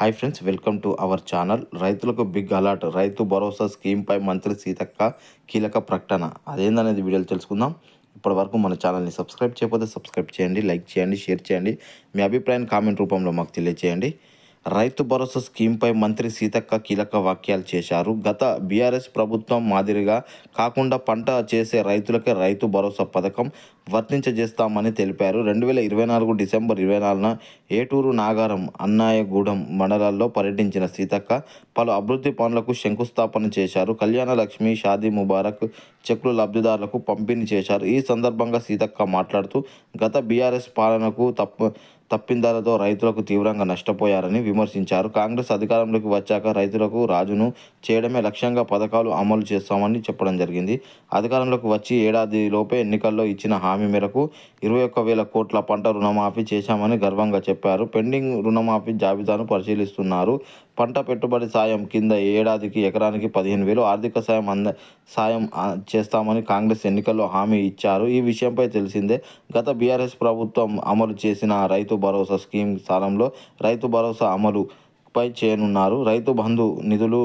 Hi friends welcome to our channel. రైతులకు big alert Rythu Bharosa స్కీమ్పై మంత్రి సీతక్క కీలక ప్రకటన. అదేందనేది వీడియోలు తెలుసుకుందాం. ఇప్పటి వరకు మన ఛానల్ని సబ్స్క్రైబ్ చేయకపోతే సబ్స్క్రైబ్ చేయండి లైక్ చేయండి షేర్ చేయండి. మీ అభిప్రాయాన్ని కామెంట్ రూపంలో మాకు తెలియజేయండి రైతు భరోసా స్కీమ్పై మంత్రి సీతక్క కీలక వ్యాఖ్యలు చేశారు. గత బీఆర్ఎస్ ప్రభుత్వం మాదిరిగా కాకుండా పంట చేసే రైతులకే రైతు భరోసా పథకం వర్తించజేస్తామని తెలిపారు. రెండు వేల ఇరవై నాలుగు డిసెంబర్ ఇరవై నాలుగున ఏటూరు నాగారం అన్నాయగూడెం మండలాల్లో పర్యటించిన సీతక్క పలు అభివృద్ధి పనులకు శంకుస్థాపన చేశారు. కళ్యాణ లక్ష్మి షాదీ ముబారక్ చెక్కులు లబ్ధిదారులకు పంపిణీ చేశారు. ఈ సందర్భంగా సీతక్క మాట్లాడుతూ గత బీఆర్ఎస్ పాలనకు తప్పు తప్పిందాలతో రైతులకు తీవ్రంగా నష్టపోయారని విమర్శించారు. కాంగ్రెస్ అధికారంలోకి వచ్చాక రైతులకు రాజును చేయడమే లక్ష్యంగా పథకాలు అమలు చేస్తామని చెప్పడం జరిగింది. అధికారంలోకి వచ్చి ఏడాది లోపే ఎన్నికల్లో ఇచ్చిన హామీ మేరకు ఇరవై ఒక్క వేల కోట్ల పంట రుణమాఫీ చేశామని గర్వంగా చెప్పారు. పెండింగ్ రుణమాఫీ జాబితాను పరిశీలిస్తున్నారు. పంట పెట్టుబడి సాయం కింద ఏడాదికి ఎకరానికి పదిహేను వేలు ఆర్థిక సాయం అంద సాయం చేస్తామని కాంగ్రెస్ ఎన్నికల్లో హామీ ఇచ్చారు. ఈ విషయంపై తెలిసిందే. గత బీఆర్ఎస్ ప్రభుత్వం అమలు చేసిన రైతు భరోసా స్కీమ్ స్థానంలో రైతు భరోసా అమలుపై చేయనున్నారు. రైతు బంధు నిధులు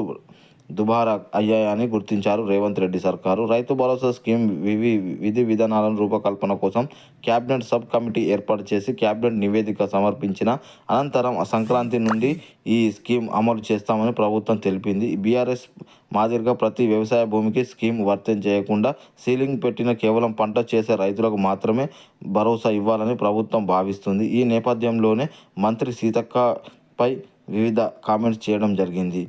దుబారా అయ్యాయని గుర్తించారు రేవంత్ రెడ్డి సర్కారు. రైతు భరోసా స్కీమ్ వివి విధి విధానాలను రూపకల్పన కోసం క్యాబినెట్ సబ్ కమిటీ ఏర్పాటు చేసి క్యాబినెట్ నివేదిక సమర్పించిన అనంతరం సంక్రాంతి నుండి ఈ స్కీమ్ అమలు చేస్తామని ప్రభుత్వం తెలిపింది. బీఆర్ఎస్ మాదిరిగా ప్రతి వ్యవసాయ భూమికి స్కీమ్ వర్తించేయకుండా సీలింగ్ పెట్టిన కేవలం పంట చేసే రైతులకు మాత్రమే భరోసా ఇవ్వాలని ప్రభుత్వం భావిస్తుంది. ఈ నేపథ్యంలోనే మంత్రి సీతక్కపై వివిధ కామెంట్స్ చేయడం జరిగింది.